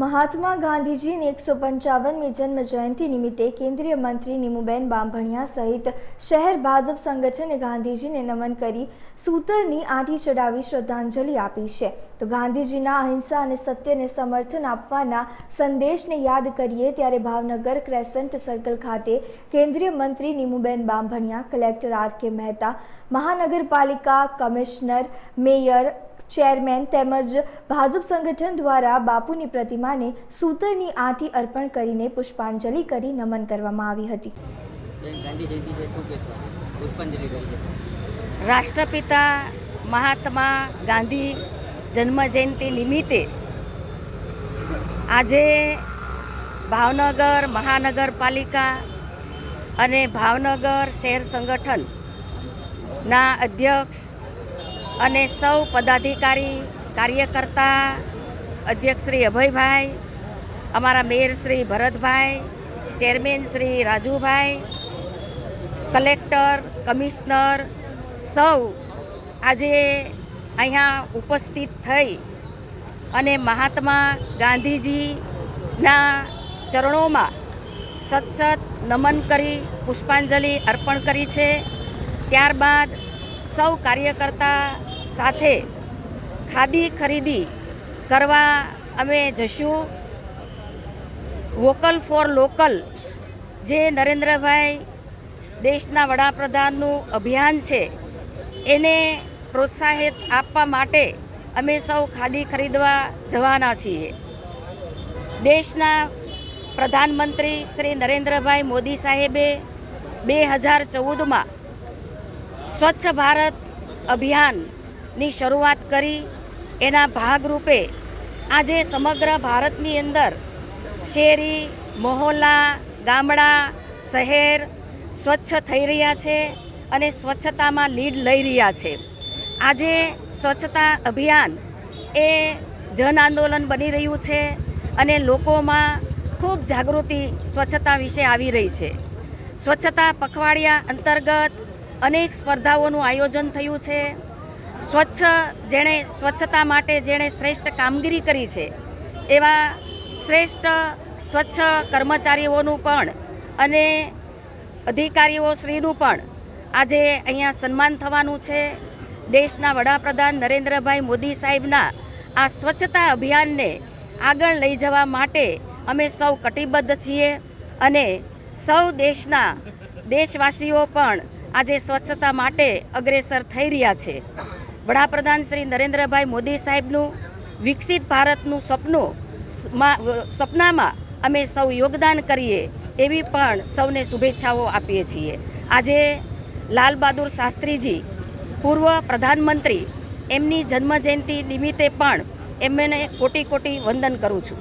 મહાત્મા ગાંધીજીની એકસો પંચાવનમી જન્મ જયંતિ નિમિત્તે કેન્દ્રીય મંત્રી નીમુબેન બાંભણિયા સહિત શહેર ભાજપ સંગઠને ગાંધીજીને નમન કરી સૂતરની આંટી ચડાવી શ્રદ્ધાંજલિ આપી છે. તો ગાંધીજીના અહિંસા અને સત્યને સમર્થન આપવાના સંદેશને યાદ કરીએ ત્યારે ભાવનગર ક્રેસન્ટ સર્કલ ખાતે કેન્દ્રીય મંત્રી Nimuben Bambhaniya collector R K Mehta મહાનગરપાલિકા કમિશનર મેયર ચેરમેન તેમજ ભાજપ સંગઠન દ્વારા બાપુની પ્રતિમાને સૂતરની આંટી અર્પણ કરીને પુષ્પાંજલિ કરી નમન કરવામાં આવી હતી. રાષ્ટ્રપિતા મહાત્મા ગાંધી જન્મજયંતિ નિમિત્તે આજે ભાવનગર મહાનગરપાલિકા અને ભાવનગર શહેર સંગઠનના અધ્યક્ષ અને સૌ પદાધિકારી, કાર્યકર્તા અધ્યક્ષ શ્રી અભયભાઈ, અમારા mayor Shri Bharatbhai, chairman Shri Rajubhai, collector, commissioner સૌ આજે અહીંયા ઉપસ્થિત થઈ અને મહાત્મા ગાંધીજીના ચરણોમાં સતસત નમન કરી, પુષ્પાંજલિ અર્પણ કરી છે. ત્યારબાદ સૌ કાર્યકર્તા સાથે ખાદી ખરીદી કરવા અમે જશું વોકલ ફોર લોકલ, જે નરેન્દ્રભાઈ દેશના વડાપ્રધાનનું અભિયાન છે, એને પ્રોત્સાહિત આપવા માટે અમે સૌ ખાદી ખરીદવા જવાના છીએ. દેશના પ્રધાનમંત્રી શ્રી નરેન્દ્રભાઈ મોદી સાહેબે બે હજાર ચૌદમાં સ્વચ્છ ભારત અભિયાનની શરૂઆત કરી. એના ભાગરૂપે આજે સમગ્ર ભારતની અંદર શેરી, મહોલ્લા, ગામડા, શહેર સ્વચ્છ થઈ રહ્યા છે અને સ્વચ્છતામાં લીડ લઈ રહ્યા છે. આજે સ્વચ્છતા અભિયાન એ જન આંદોલન બની રહ્યું છે અને લોકોમાં ખૂબ જાગૃતિ સ્વચ્છતા વિશે આવી રહી છે. સ્વચ્છતા પખવાડિયા અંતર્ગત અનેક સ્પર્ધાઓનું આયોજન થયું છે. સ્વચ્છ જેણે સ્વચ્છતા માટે જેણે શ્રેષ્ઠ કામગીરી કરી છે, એવા શ્રેષ્ઠ સ્વચ્છ કર્મચારીઓનું પણ અને અધિકારીઓ શ્રીનું પણ આજે અહીંયા સન્માન થવાનું છે. દેશના વડાપ્રધાન નરેન્દ્રભાઈ મોદી સાહેબના આ સ્વચ્છતા અભિયાનને આગળ લઈ જવા માટે અમે સૌ કટિબદ્ધ છીએ અને સૌ દેશના દેશવાસીઓ પણ આજે સ્વચ્છતા માટે અગ્રેસર થઈ રહ્યા છે. વડાપ્રધાન શ્રી નરેન્દ્રભાઈ મોદી સાહેબનું વિકસિત ભારતનું સપનું સપનામાં અમે સૌ યોગદાન કરીએ એવી પણ સૌને શુભેચ્છાઓ આપીએ છીએ. આજે લાલ બહાદુર શાસ્ત્રીજી પૂર્વ પ્રધાનમંત્રી એમની જન્મજયંતિ નિમિત્તે પણ એમને કોટી કોટી વંદન કરું છું.